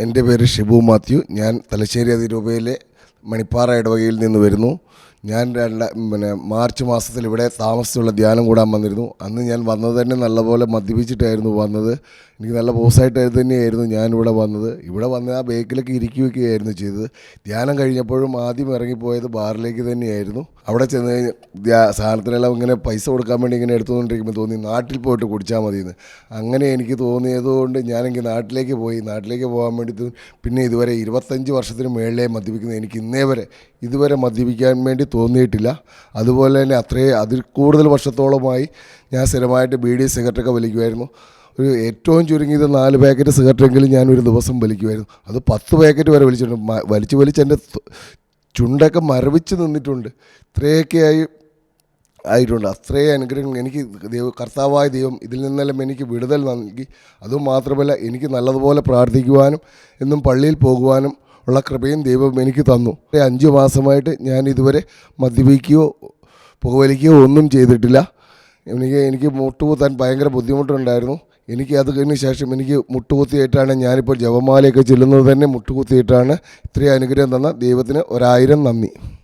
എന്റെ പേര് ഷിബു മാത്യു. ഞാൻ തലശ്ശേരി അതിരൂപയിലെ മണിപ്പാറ ഇടവകയിൽ നിന്ന് വരുന്നു. ഞാൻ രണ്ട പിന്നെ മാർച്ച് മാസത്തിൽ ഇവിടെ താമസിച്ചുള്ള ധ്യാനം കൂടാൻ വന്നിരുന്നു. അന്ന് ഞാൻ വന്നത് തന്നെ നല്ലപോലെ മദ്യപിച്ചിട്ടായിരുന്നു വന്നത്. എനിക്ക് നല്ല പോസായിട്ടായിരുന്നു തന്നെയായിരുന്നു ഞാൻ ഇവിടെ വന്നത്. ഇവിടെ വന്ന് ആ ബേക്കിലൊക്കെ ഇരിക്കുകയൊക്കെയായിരുന്നു ചെയ്തത്. ധ്യാനം കഴിഞ്ഞപ്പോഴും ആദ്യം ഇറങ്ങിപ്പോയത് ബാറിലേക്ക് തന്നെയായിരുന്നു. അവിടെ ചെന്ന് കഴിഞ്ഞ് ധ്യാ സാധനത്തിനെല്ലാം ഇങ്ങനെ പൈസ കൊടുക്കാൻ വേണ്ടി ഇങ്ങനെ എടുത്തുകൊണ്ടിരിക്കുമ്പോൾ തോന്നി നാട്ടിൽ പോയിട്ട് കുടിച്ചാൽ മതിയെന്ന്. അങ്ങനെ എനിക്ക് തോന്നിയതുകൊണ്ട് ഞാനെങ്കിൽ നാട്ടിലേക്ക് പോയി. നാട്ടിലേക്ക് പോകാൻ വേണ്ടി പിന്നെ ഇതുവരെ ഇരുപത്തഞ്ച് വർഷത്തിന് മേളിലേ മദ്യപിക്കുന്നത് എനിക്ക് ഇന്നേ വരെ. ഇതുവരെ മദ്യപിക്കാൻ വേണ്ടി തോന്നിയിട്ടില്ല. അതുപോലെ തന്നെ അത്രയും അതിൽ കൂടുതൽ വർഷത്തോളമായി ഞാൻ സ്ഥിരമായിട്ട് ബീഡി സിഗരറ്റൊക്കെ വലിക്കുമായിരുന്നു ഒരു ഏറ്റവും ചുരുങ്ങിയത് നാല് പാക്കറ്റ് സിഗരറ്റെങ്കിലും ഞാൻ ഒരു ദിവസം വലിക്കുമായിരുന്നു അത് പത്ത് പാക്കറ്റ് വരെ വലിച്ചിട്ടുണ്ട്. വലിച്ചു വലിച്ച് എന്റെ ചുണ്ടൊക്കെ മരവിച്ച് നിന്നിട്ടുണ്ട്. ഇത്രയൊക്കെയായി ആയിട്ടുണ്ട്. അത്രയും അനുഗ്രഹം എനിക്ക് ദൈവ കർത്താവായ ദൈവം ഇതിൽ നിന്നെല്ലാം എനിക്ക് വിടുതൽ നൽകി. അതുമാത്രമല്ല എനിക്ക് നല്ലതുപോലെ പ്രാർത്ഥിക്കുവാനും എന്നും പള്ളിയിൽ പോകുവാനും ഉള്ള കൃപയും ദൈവം എനിക്ക് തന്നു. അഞ്ച് മാസമായിട്ട് ഞാൻ ഇതുവരെ മദ്യപിക്കുകയോ പുകവലിക്കുകയോ ഒന്നും ചെയ്തിട്ടില്ല. എനിക്ക് എനിക്ക് മുട്ടുകുത്താൻ ഭയങ്കര ബുദ്ധിമുട്ടുണ്ടായിരുന്നു. എനിക്ക് അത് കഴിഞ്ഞ ശേഷം എനിക്ക് മുട്ടുകുത്തിയിട്ടാണ് ഞാനിപ്പോൾ ജപമാലയൊക്കെ ചെല്ലുന്നത് തന്നെ മുട്ടുകുത്തിയിട്ടാണ് ഇത്രയും അനുഗ്രഹം തന്ന ദൈവത്തിന് ഒരായിരം നന്ദി.